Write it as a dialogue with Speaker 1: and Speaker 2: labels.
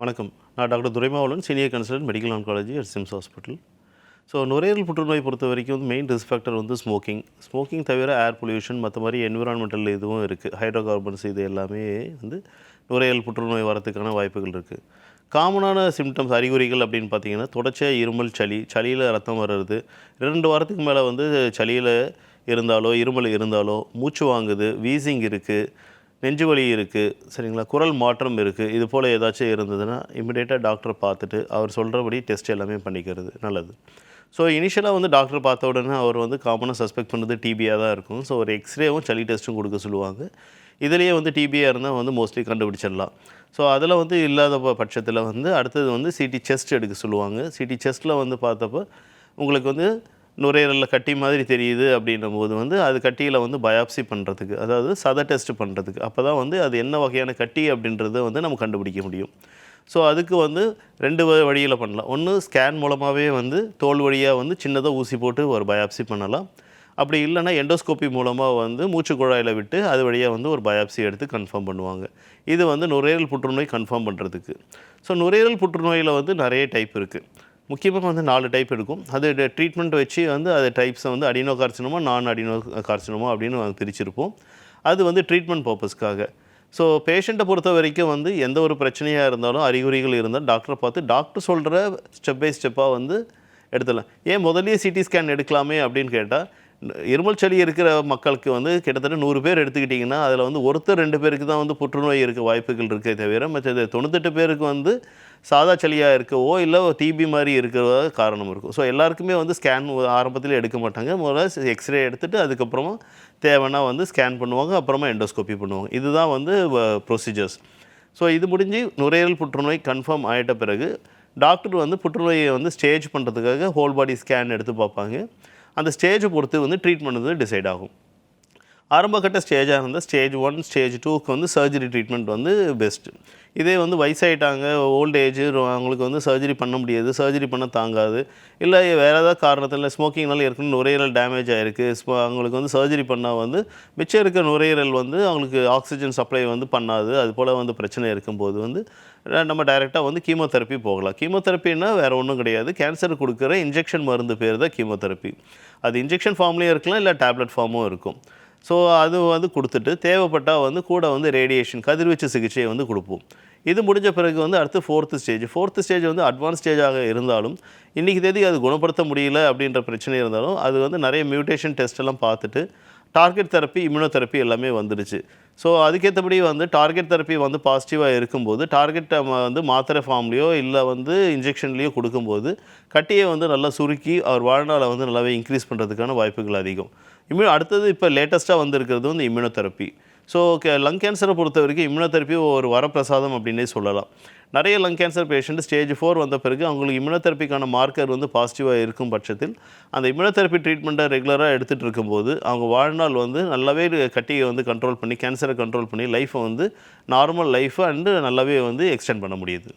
Speaker 1: வணக்கம். நான் doctor Duraimavalan senior consultant medical oncology at SIMS hospital. So நுரையீரல் புற்றுநோய் பொறுத்த வரைக்கும் வந்து மெயின் ரிஸ்க் ஃபேக்டர் வந்து ஸ்மோக்கிங் ஸ்மோக்கிங் தவிர ஏர் பொல்யூஷன் மற்ற மாதிரி என்விரான்மெண்டல் இதுவும் இருக்குது ஹைட்ரோ கார்பன்ஸ் இது எல்லாமே வந்து நுரையீரல் புற்றுநோய் வரத்துக்கான வாய்ப்புகள் இருக்குது காமனான சிம்டம்ஸ் அறிகுறிகள் அப்படின்னு பார்த்தீங்கன்னா தொடர்ச்சியாக இருமல் சளி சளியில் ரத்தம் வர்றது ரெண்டு வாரத்துக்கு மேலே வந்து சளியில் இருந்தாலோ இருமல் இருந்தாலோ மூச்சு வாங்குது வீசிங் இருக்குது நெஞ்சு வலி இருக்குது சரிங்களா? குரல் மாற்றம் இருக்குது இது போல் ஏதாச்சும் இருந்ததுன்னா இமிடியேட்டாக டாக்டரை பார்த்துட்டு அவர் சொல்கிறபடி டெஸ்ட் எல்லாமே பண்ணிக்கிறது நல்லது. ஸோ இனிஷியலாக வந்து டாக்டர் பார்த்த உடனே அவர் வந்து காமனாக சஸ்பெக்ட் பண்ணது டிபியாக தான் இருக்கும். ஸோ ஒரு எக்ஸ்ரேவும் சளி டெஸ்ட்டும் கொடுக்க சொல்லுவாங்க. இதுலேயே வந்து டிபியாக இருந்தால் வந்து மோஸ்ட்லி கண்டுபிடிச்சிடலாம். ஸோ அதில் வந்து இல்லாத ப- பட்சத்தில் வந்து அடுத்தது வந்து சிடி செஸ்ட் எடுக்க சொல்லுவாங்க. சிடி செஸ்ட்டில் வந்து பார்த்தப்போ உங்களுக்கு வந்து நுரையீரலில் கட்டி மாதிரி தெரியுது அப்படின்றபோது போது வந்து அது கட்டியில் வந்து பயாப்சி பண்ணுறதுக்கு அதாவது சத டெஸ்ட் பண்ணுறதுக்கு அப்போ தான் வந்து அது என்ன வகையான கட்டி அப்படின்றத வந்து நம்ம கண்டுபிடிக்க முடியும். ஸோ அதுக்கு வந்து ரெண்டு வழியில் பண்ணலாம். ஒன்று ஸ்கேன் மூலமாகவே வந்து தோல் வழியாக வந்து சின்னதாக ஊசி போட்டு ஒரு பயாப்சி பண்ணலாம். அப்படி இல்லைன்னா எண்டோஸ்கோப்பி மூலமாக வந்து மூச்சு குழாயில் விட்டு அது வழியாக வந்து ஒரு பயாப்சி எடுத்து கன்ஃபார்ம் பண்ணுவாங்க. இது வந்து நுரையீரல் புற்றுநோய் கன்ஃபார்ம் பண்ணுறதுக்கு ஸோ நுரையீரல் புற்றுநோயில் வந்து நிறைய டைப் இருக்குது முக்கியமாக வந்து நாலு டைப் இருக்கும் அது ட்ரீட்மெண்ட் வச்சு வந்து அது டைப்ஸை வந்து அடினோ கார்சினமோ நான் அடினோ கார்சினமோ அப்படின்னு நாங்கள் பிரிச்சிருப்போம். அது வந்து ட்ரீட்மெண்ட் பர்பஸ்க்காக ஸோ பேஷண்ட்டை பொறுத்த வரைக்கும் வந்து எந்த ஒரு பிரச்சனையாக இருந்தாலும் அறிகுறிகள் இருந்தால் டாக்டரை பார்த்து டாக்டர் சொல்கிற ஸ்டெப் பை ஸ்டெப்பாக வந்து எடுத்துடலாம். ஏன் முதலே சிடி ஸ்கேன் எடுக்கலாமே அப்படின்னு கேட்டால் இருமல் சளி இருக்கிற மக்களுக்கு வந்து கிட்டத்தட்ட நூறு பேர் எடுத்துக்கிட்டிங்கன்னா அதில் வந்து ஒருத்தர் ரெண்டு பேருக்கு தான் வந்து புற்றுநோய் இருக்க வாய்ப்புகள் இருக்கே தவிர மற்றது தொண்ணூத்தெட்டு பேருக்கு வந்து சாதா சளியாக இருக்கவோ இல்லை டிபி மாதிரி இருக்கிறதா காரணம் இருக்கும். ஸோ எல்லாருக்குமே வந்து ஸ்கேன் ஆரம்பத்தில் எடுக்க மாட்டாங்க. முதல்ல எக்ஸ்ரே எடுத்துகிட்டு அதுக்கப்புறமா தேவைன்னா வந்து ஸ்கேன் பண்ணுவாங்க. அப்புறமா எண்டோஸ்கோப்பி பண்ணுவாங்க. இதுதான் வந்து ப்ரொசீஜர்ஸ் ஸோ இது முடிஞ்சு நுரையீரல் புற்றுநோய் கன்ஃபார்ம் ஆகிட்ட பிறகு டாக்டர் வந்து புற்றுநோயை வந்து ஸ்டேஜ் பண்ணுறதுக்காக ஹோல் பாடி ஸ்கேன் எடுத்து பார்ப்பாங்க. அந்த ஸ்டேஜை பொறுத்து வந்து ட்ரீட்மெண்ட் வந்து டிசைட் ஆகும். ஆரம்பகட்ட ஸ்டேஜாக இருந்தால் ஸ்டேஜ் ஒன் ஸ்டேஜ் டூக்கு வந்து சர்ஜரி ட்ரீட்மெண்ட் வந்து பெஸ்ட்டு இதே வந்து வயசாயிட்டாங்க ஓல்ட் ஏஜ் அவங்களுக்கு வந்து சர்ஜரி பண்ண முடியாது சர்ஜரி பண்ண தாங்காது. இல்லை வேறு ஏதாவது காரணத்தில் ஸ்மோக்கிங்னால ஏற்கனவே நுரையீரல் டேமேஜ் ஆகிருக்கு ஸ்மோ அவங்களுக்கு வந்து சர்ஜரி பண்ணால் வந்து மிச்சம் இருக்க நுரையீரல் வந்து அவங்களுக்கு ஆக்சிஜன் சப்ளை வந்து பண்ணாது. அது போல் வந்து பிரச்சனை இருக்கும்போது வந்து நம்ம டைரெக்டாக வந்து கீமோதெரப்பி போகலாம். கீமோதெரப்பின்னா வேறு ஒன்றும் கிடையாது. கேன்சர் கொடுக்குற இன்ஜெக்ஷன் மருந்து பேர் தான் கீமோதெரப்பி அது இன்ஜெக்ஷன் ஃபார்ம்லேயும் இருக்கலாம் இல்லை டேப்லெட் ஃபார்மும் இருக்கும். ஸோ அது வந்து கொடுத்துட்டு தேவைப்பட்டால் வந்து கூட வந்து ரேடியேஷன் கதிர்வீச்சு சிகிச்சையை வந்து கொடுப்போம். இது முடிஞ்ச பிறகு வந்து அடுத்து ஃபோர்த்து ஸ்டேஜ் ஃபோர்த்து ஸ்டேஜ் வந்து அட்வான்ஸ் ஸ்டேஜாக இருந்தாலும் இன்றைக்கி தேதி அது குணப்படுத்த முடியல அப்படின்ற பிரச்சனை இருந்தாலும் அது வந்து நிறைய மியூட்டேஷன் டெஸ்ட் எல்லாம் பார்த்துட்டு டார்கெட் தெரப்பி இம்யூனோதெரப்பி எல்லாமே வந்துடுச்சு. ஸோ அதுக்கேற்றபடி வந்து டார்கெட் தெரப்பி வந்து பாசிட்டிவாக இருக்கும்போது டார்கெட்டை வந்து மாத்திரை ஃபார்ம்லேயோ இல்லை வந்து இன்ஜெக்ஷன்லேயோ கொடுக்கும்போது கட்டியை வந்து நல்லா சுருக்கி அவர் வாழ்நாளை வந்து நல்லாவே இன்க்ரீஸ் பண்ணுறதுக்கான வாய்ப்புகள் அதிகம். இம்யூ அடுத்தது இப்போ லேட்டஸ்ட்டாக வந்திருக்கிறது வந்து இம்யூனோதெரப்பி ஸோ லங் கேன்சரை பொறுத்த வரைக்கும் இம்யூனோதெரப்பி ஒரு வரப்பிரசாதம் அப்படின்னே சொல்லலாம். நிறைய lung cancer patient stage four வந்த பிறகு அவங்களுக்கு இம்யூனோதெரப்பிக்கான மார்க்கர் வந்து பாசிட்டிவாக இருக்கும் பட்சத்தில் அந்த இம்யூனோதெரப்பி ட்ரீட்மெண்ட்டை ரெகுலராக எடுத்துகிட்டு இருக்கும்போது அவங்க வாழ்நாள் வந்து நல்லாவே கட்டியை வந்து கண்ட்ரோல் பண்ணி கேன்சரை கண்ட்ரோல் பண்ணி லைஃப்பை வந்து நார்மல் லைஃப்பை அண்டு நல்லாவே வந்து எக்ஸ்டெண்ட் பண்ண முடியுது.